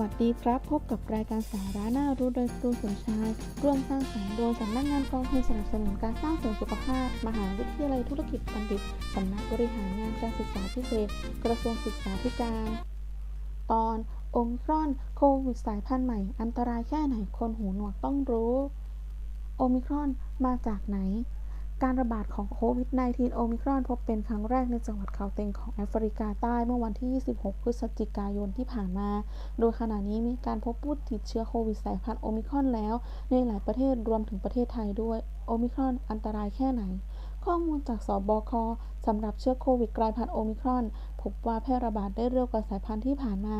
วัสดีครับ พบกับรายการสาระน่ารู้โดยครูสมชาย ร่วมสร้างสรรค์โดยสำนักงานกองทุนสนับสนุนการสร้างเสริมสุขภาพ มหาวิทยาลัยธุรกิจบัณฑิตสำนักบริหารงานการศึกษาพิเศษ กระทรวงศึกษาธิการ ตอนโอมิครอนโควิดสายพันธุ์ใหม่ อันตรายแค่ไหนคนหูหนวกต้องรู้ โอมิครอนมาจากไหน การระบาดของโควิด -19 โอมิครอนพบเป็นครั้งแรกในจังหวัดเขาเต็งของแอฟริกาใต้เมื่อวันที่ 26 พฤศจิกายนที่ผ่านมา โดยขณะนี้มีการพบผู้ติดเชื้อโควิดสายพันธุ์โอมิครอนแล้ว ในหลายประเทศรวมถึงประเทศไทยด้วย โอมิครอนอันตรายแค่ไหน ข้อมูลจากสบคสำหรับเชื้อโควิดกลายพันธุ์โอมิครอน พบว่าแพร่ระบาดได้เร็วกว่าสายพันธุ์ที่ผ่านมา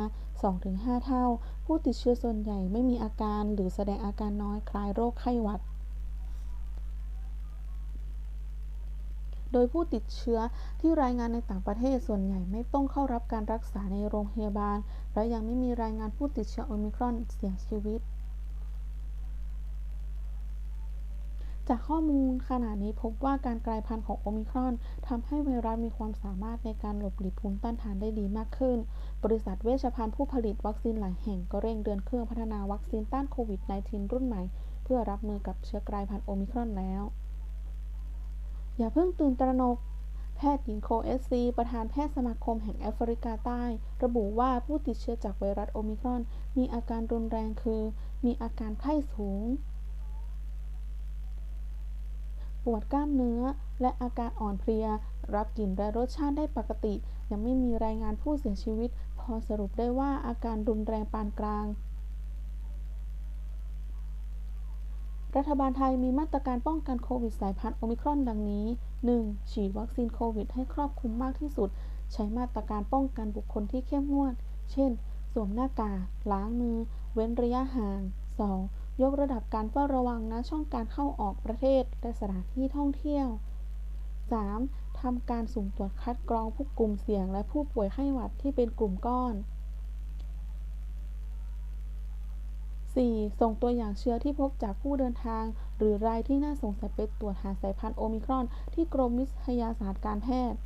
2-5 เท่า ผู้ติดเชื้อส่วนใหญ่ไม่มีอาการหรือแสดงอาการน้อยคล้ายโรคไข้หวัด โดยผู้ติดเชื้อที่รายงานในต่างประเทศส่วนใหญ่ไม่ต้องเข้ารับการรักษาในโรงพยาบาล และยังไม่มีรายงานผู้ติดเชื้อโอมิครอนเสียชีวิต จากข้อมูลขณะนี้พบว่าการกลายพันธุ์ของโอมิครอนทำให้ไวรัสมีความสามารถในการหลบหลีกภูมิต้านทานได้ดีมากขึ้น บริษัทเวชภัณฑ์ผู้ผลิตวัคซีนหลายแห่งก็เร่งเดินเครื่องพัฒนาวัคซีนต้านโควิด -19 รุ่นใหม่ เพื่อรับมือกับเชื้อกลายพันธุ์โอมิครอนแล้ว อย่าเพิ่งตื่นตระหนก แพทย์หญิงโคเอสซี ประธานแพทย์สมาคมแห่งแอฟริกาใต้ ระบุว่าผู้ติดเชื้อจากไวรัสโอมิครอน มีอาการรุนแรงคือ มีอาการไข้สูง ปวดกล้ามเนื้อ และอาการอ่อนเพลีย รับกลิ่นและรสชาติได้ปกติ ยังไม่มีรายงานผู้เสียชีวิต พอสรุปได้ว่าอาการรุนแรงปานกลาง รัฐบาลไทยมีมาตรการป้องกันโควิดสายพันธุ์โอมิครอนดังนี้ 1. ฉีดวัคซีนโควิดให้ครอบคลุมมากที่สุด ใช้มาตรการป้องกันบุคคลที่เข้มงวด เช่น สวมหน้ากาก ล้างมือ เว้นระยะห่าง 2. ยกระดับการเฝ้าระวังณช่องการเข้าออกประเทศ และสถานที่ท่องเที่ยว 3. ทำการสุ่มตรวจคัดกรองผู้กลุ่มเสี่ยงและผู้ป่วยไข้หวัดที่เป็นกลุ่มก้อน 4. ส่งตัวอย่างเชื้อที่พบจากผู้เดินทาง หรือรายที่น่าสงสัยไปตรวจหาสายพันธุ์โอมิครอน ที่กรมวิทยาศาสตร์การแพทย์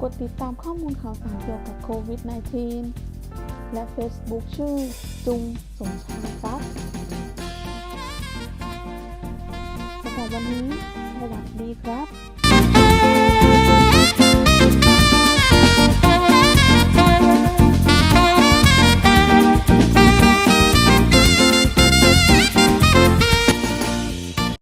กดติดตามข้อมูลข่าวสารเกี่ยวกับโควิด -19 และ Facebook ชื่อ จุงสมชายทรัพย์สำหรับวันนี้ สวัสดีครับ